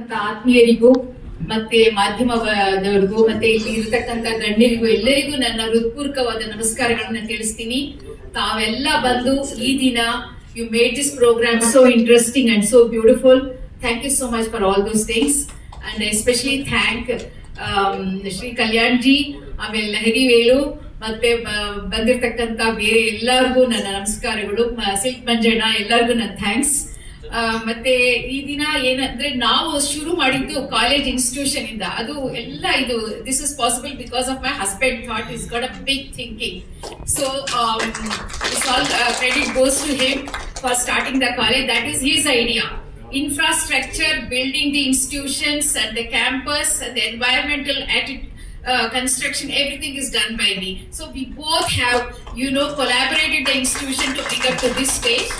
ಅಂತ ಆತ್ಮೀಯರಿಗೂ ಮತ್ತೆ ಮಾಧ್ಯಮದವರಿಗೂ ಮತ್ತೆ ಇಲ್ಲಿ ಇರತಕ್ಕಂತ ಗಣ್ಯರಿಗೂ ಎಲ್ಲರಿಗೂ ನನ್ನ ಹೃತ್ಪೂರ್ವಕವಾದ ನಮಸ್ಕಾರಗಳನ್ನ ತಿಳಿಸ್ತೀನಿ. ತಾವೆಲ್ಲ ಬಂದು ಈ ದಿನ you made this program so interesting and so beautiful thank you so much for all those things and especially thank Shri Kalyan ji ಆಮೇಲೆ ಲಹರಿ ವೇಲು ಮತ್ತೆ ಬಂದಿರತಕ್ಕಂತ ಬೇರೆ ಎಲ್ಲರಿಗೂ ನನ್ನ ನಮಸ್ಕಾರಗಳು. ಸಿಲ್ಕ್ ಮಂಜಣ್ಣ ಎಲ್ಲರಿಗೂ ನನ್ನ ಥ್ಯಾಂಕ್ಸ್ ಮತ್ತೆ ಈ ದಿನ ಏನಂದ್ರೆ ನಾವು ಶುರು ಮಾಡಿದ್ದು ಕಾಲೇಜ್ ಇನ್ಸ್ಟಿಟ್ಯೂಷನ್ ಇಂದ. ಅದು ಎಲ್ಲ ಇದು this is possible because of my husband thought is got a big thinking so all credit goes to him for starting the college that is his idea infrastructure building the institutions and the campus and the environmental atti- uh, construction, everything is done by me. So we both have, you know, collaborated the institution to pick up to this stage.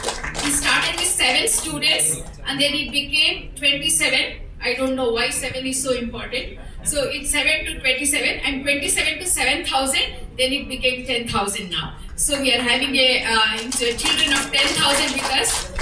We started with seven students and then it became 27. I don't know why seven is so important. So it's seven to 27 and 27 to 7,000, then it became 10,000 now. So we are having a uh, children of 10,000 with us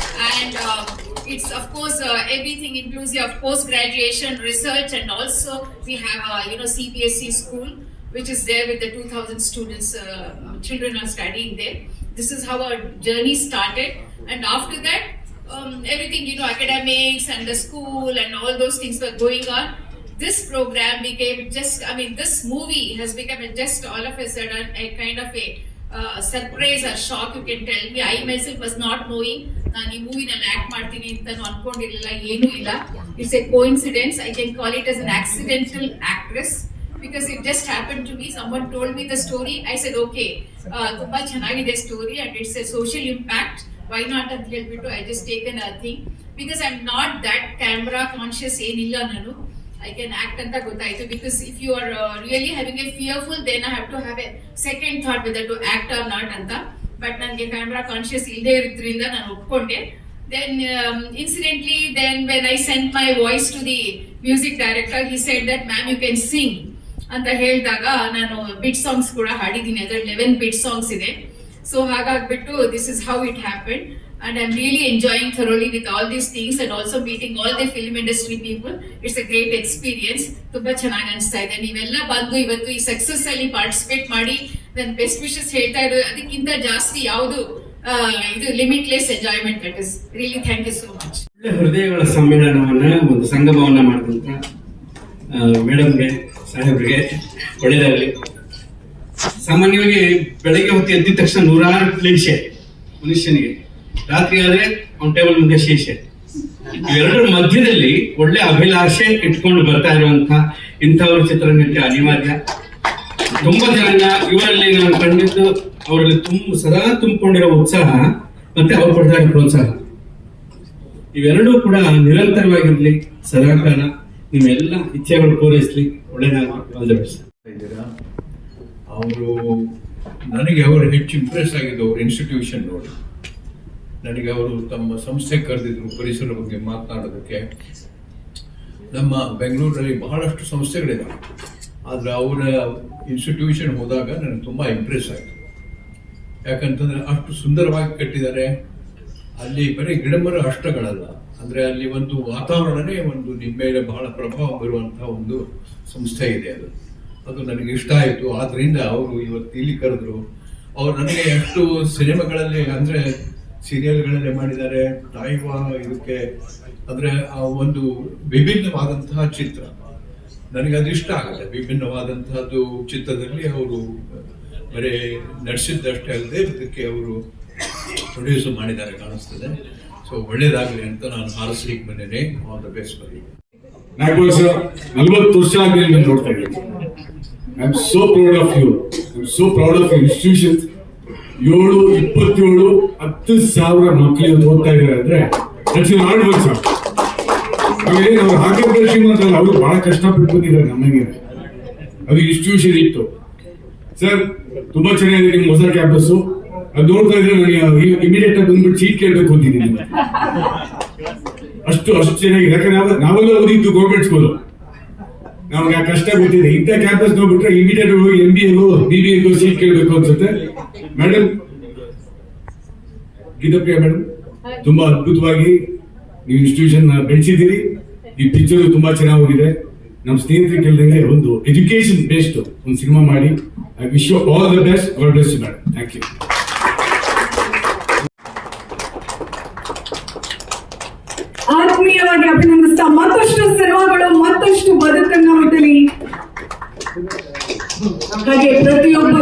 and um, it's of course uh, everything inclusive of post graduation research and also we have uh, you know CPSC E school which is there with the 2000 students uh, children are studying there. This is how our journey started. And after that um, everything you know academics and the school and all those things were going on. This program became just i mean this movie has become just all of a sudden a kind of a uh, surprise or shock you can tell me. I myself was not knowing. ನಾನು ಈ ಮೂವಿನಲ್ಲಿ act ಮಾಡ್ತೀನಿ ಅಂತ ಅನ್ಕೊಂಡಿರ್ಲಿಲ್ಲ ಏನೂ ಇಲ್ಲ. It's a coincidence I can call it as an accidental actress because it just happen to me some told me the story I said okay ತುಂಬಾ ಚೆನ್ನಾಗಿದೆ story and it's a social impact why not ಅಂತ ಹೇಳ್ಬಿಟ್ಟು I just taken a thing because I am not that camera conscious ಏನಿಲ್ಲ ನಾನು. I can act ಅಂತ ಗೊತ್ತಾಯ್ತು because if you are really having a fearful then I have to have a second thought with to act or not ಅಂತ. But ನನಗೆ camera conscious ಇಲ್ಲದೆ ಇರೋದ್ರಿಂದ ನಾನು ಒಪ್ಕೊಂಡೆ. Then incidentally then when I sent my voice to the music director he said that ma'am you can sing ಅಂತ ಹೇಳಿದಾಗ ನಾನು bit songs ಕೂಡ ಹಾಡಿದ್ದೀನಿ. ಅದ್ರಲ್ಲಿ ಲೆವೆನ್ ಬಿಟ್ ಸಾಂಗ್ಸ್ ಇದೆ. ಸೊ ಹಾಗಾಗ್ಬಿಟ್ಟು this is how it happen and I'm am enjoying thoroughly with with all things and and meeting meeting all the industry industry people it's great experience ತುಂಬಾ ಚೆನ್ನಾಗಿ ಅನಿಸ್ತಾ ಇದೆ. ನೀವೆಲ್ಲ ಬಂದು ಇವತ್ತು ಈ ಸಕ್ಸಸ್ ಅಲ್ಲಿ ಪಾರ್ಟಿಸಿಪೇಟ್ ಮಾಡಿ ನನ್ನ ಬೆಸ್ಟ್ ವಿಶಸ್ ಹೇಳ್ತಾ ಇರೋ ಅದಕ್ಕಿಂತ ಜಾಸ್ತಿ ಯಾವುದು ಇದು limitless enjoyment that is really thank you so much ಹೃದಯಗಳ ಸಮ್ಮೇಳನವನ್ನ ಒಂದು ಸಂಗಮವನ್ನ ಮಾಡಿದಂತ ಮೇಡಮ್ಗೆ ಸಾಹೇಬ್ರಿಗೆ ಒಳ್ಳೇದಾಗಲಿ ಸಾಮಾನ್ಯವಾಗಿ ಬೆಳಗ್ಗೆ ಹೊತ್ತು ಎದ್ದಿದ ತಕ್ಷಣ ನೂರಾರು ಕ್ಲೇಶೆ ಮನುಷ್ಯನಿಗೆ. ರಾತ್ರಿ ಆದ್ರೆ ಒಂದು ಟೇಬಲ್ ಮುಂದೆ ಶೀಶೆ ಇವೆರಡರ ಮಧ್ಯದಲ್ಲಿ ಒಳ್ಳೆ ಅಭಿಲಾಷೆ ಇಟ್ಕೊಂಡು ಬರ್ತಾ ಇರುವಂತ ಇಂಥವ್ರ ಚಿತ್ರರಂಗಕ್ಕೆ ಅನಿವಾರ್ಯ. ತುಂಬಾ ಜನ ಇವರಲ್ಲಿ ನಾನು ಕಂಡಿದ್ದು ಅವರಲ್ಲಿ ತುಂಬ, ಸದಾ ತುಂಬಿಕೊಂಡಿರೋ ಉತ್ಸಾಹ ಮತ್ತೆ ಅವ್ರು ಕೊಡ್ತಾ ಪ್ರೋತ್ಸಾಹ. ಇವೆರಡೂ ಕೂಡ ನಿರಂತರವಾಗಿರ್ಲಿ, ಸದಾಕಾಲ ನಿಮ್ಮೆಲ್ಲ ಇಚ್ಛೆಗಳು ಪೂರೈಸ್ಲಿ ಒಳ್ಳೆ ಅವರು ನನಗೆ ಅವರು ಹೆಚ್ಚು ಇಂಪ್ರೆಸ್ ಆಗಿದ್ದು ಅವ್ರ ಇನ್ಸ್ಟಿಟ್ಯೂಷನ್ ನೋಡಿ. ನನಗೆ ಅವರು ತಮ್ಮ ಸಂಸ್ಥೆ ಕರೆದಿದ್ರು ಪರಿಸರ ಬಗ್ಗೆ ಮಾತನಾಡೋದಕ್ಕೆ. ನಮ್ಮ ಬೆಂಗಳೂರಲ್ಲಿ ಬಹಳಷ್ಟು ಸಂಸ್ಥೆಗಳಿದೆ. ಆದರೆ ಅವರ ಇನ್ಸ್ಟಿಟ್ಯೂಷನ್ ಹೋದಾಗ ನನಗೆ ತುಂಬ ಇಂಪ್ರೆಸ್ ಆಯಿತು. ಯಾಕಂತಂದರೆ ಅಷ್ಟು ಸುಂದರವಾಗಿ ಕಟ್ಟಿದ್ದಾರೆ. ಅಲ್ಲಿ ಬರೀ ಗಿಡಮರ ಅಷ್ಟಗಳಲ್ಲ. ಅಂದರೆ ಅಲ್ಲಿ ಒಂದು ವಾತಾವರಣನೇ ಒಂದು ನಿಮ್ಮ ಮೇಲೆ ಬಹಳ ಪ್ರಭಾವ ಬೀರುವಂಥ ಒಂದು ಸಂಸ್ಥೆ ಇದೆ ಅದು. ಅದು ನನಗೆ ಇಷ್ಟ ಆಯಿತು. ಆದ್ದರಿಂದ ಅವರು ಇವತ್ತು ಇಲ್ಲಿ ಕರೆದ್ರು. ಅವ್ರು ನನಗೆ ಎಷ್ಟು ಸಿನಿಮಾಗಳಲ್ಲಿ ಅಂದ್ರೆ ಸೀರಿಯಲ್ಗಳಲ್ಲಿ ಮಾಡಿದ್ದಾರೆ ತಾಯಿವಾ ಇದಕ್ಕೆ. ಅಂದ್ರೆ ಆ ಒಂದು ವಿಭಿನ್ನವಾದಂತಹ ಚಿತ್ರ. ನನಗೆ ಅದು ಇಷ್ಟ ಆಗುತ್ತೆ ವಿಭಿನ್ನವಾದಂತಹದ್ದು ಚಿತ್ರದಲ್ಲಿ ಅವರು ಬರೀ ನಡೆಸಿದ್ದಷ್ಟೇ ಅಲ್ಲದೆ ಇದಕ್ಕೆ ಅವರು ಪ್ರೊಡ್ಯೂಸ್ ಮಾಡಿದ್ದಾರೆ ಕಾಣಿಸ್ತದೆ. ಸೊ ಒಳ್ಳೇದಾಗಲಿ ಅಂತ ನಾನು ಹಾರಸ್ಲಿಕ್ಕೆ ಬಂದೇನೆ ಆನ್ ದ ಬೆಸ್ಟ್ ಬರೀ ನಲ್ವತ್ತು ವರ್ಷ ಆಗಿ ನಿಮ್ಮನ್ನ ನೋಡ್ತಾ ಇದ್ದೀನಿ. I am so proud of you I am so proud of institution ಏಳು, ಇಪ್ಪತ್ತೇಳು, ಹತ್ತು ಸಾವಿರ ಮಕ್ಕಳು ಇವತ್ತು ಓದ್ತಾ ಇದ್ದಾರೆ ಅಂದ್ರೆ ಹಾರ್ಡ್ ವರ್ಕ್ ಸರ್. ಆಮೇಲೆ ನಾವು ಹಾಗೆ ಶ್ರೀಮಂತ ಅಲ್ಲ ಅವರು ಬಹಳ ಕಷ್ಟಪಟ್ಟು ಬಂದಿದ್ದಾರೆ ನಮಗೆ ಅದು ಇನ್ಸ್ಟಿಟ್ಯೂಷನ್ ಇತ್ತು. ಸರ್, ತುಂಬಾ ಚೆನ್ನಾಗಿದೆ ನಿಮ್ಮ ಹೊಸ ಕ್ಯಾಂಪಸ್ ಅದು ನೋಡ್ತಾ ಇದ್ರೆ ನನಗೆ ಇಮಿಡಿಯೇಟ್ ಆಗಿ ಬಂದ್ಬಿಟ್ಟು ಸೀಟ್ ಕೇಳಬೇಕು ಅಂತಿದ್ದೀನಿ. ಅಷ್ಟು ಅಷ್ಟು ಚೆನ್ನಾಗಿದೆ. ಯಾಕಂದ್ರೆ ನಾವು ನಾವೆಲ್ಲ ಓದಿದ್ದು ಗೌರ್ಮೆಂಟ್ ಸ್ಕೂಲ್ ನಮ್ಗೆ ಆ ಕಷ್ಟ ಗೊತ್ತಿದೆ. ಇಂಥ ಕ್ಯಾಂಪಸ್ ನೋಡ್ಬಿಟ್ರೆ ಇಮಿಡಿಯೇಟ್ ಎಂ ಬಿ ಎಗೋ ಬಿ ಬಿ ಎಲ್ ಸೀಟ್ ಕೇಳಬೇಕು ಅನ್ಸುತ್ತೆ. ಮೇಡಮ್ ಗೀತಪ್ರಿಯ ಮೇಡಮ್ ತುಂಬಾ ಅದ್ಭುತವಾಗಿ ನೀವು ಇನ್ಸ್ಟಿಟ್ಯೂಷನ್ ಬೆಳೆಸಿದ್ದೀರಿ. ಈ ಪಿಕ್ಚರ್ ತುಂಬಾ ಚೆನ್ನಾಗಿ ಹೋಗಿದೆ. ನಮ್ಮ ಸ್ನೇಹಿತರಿಗೆ ಕೇಳಿದಂಗೆ ಒಂದು ಎಜುಕೇಶನ್ ಬೇಸ್ಡ್ ಒಂದು ಸಿನಿಮಾ ಮಾಡಿ. I wish you all the best all best madam thank you ಮತ್ತಷ್ಟು ಸರ್ವಗಳು ಮತ್ತಷ್ಟು ಬದುಕನ್ನ ಹೊಟ್ಟಲಿ ಹಾಗೆ ಪ್ರತಿಯೊಬ್ಬ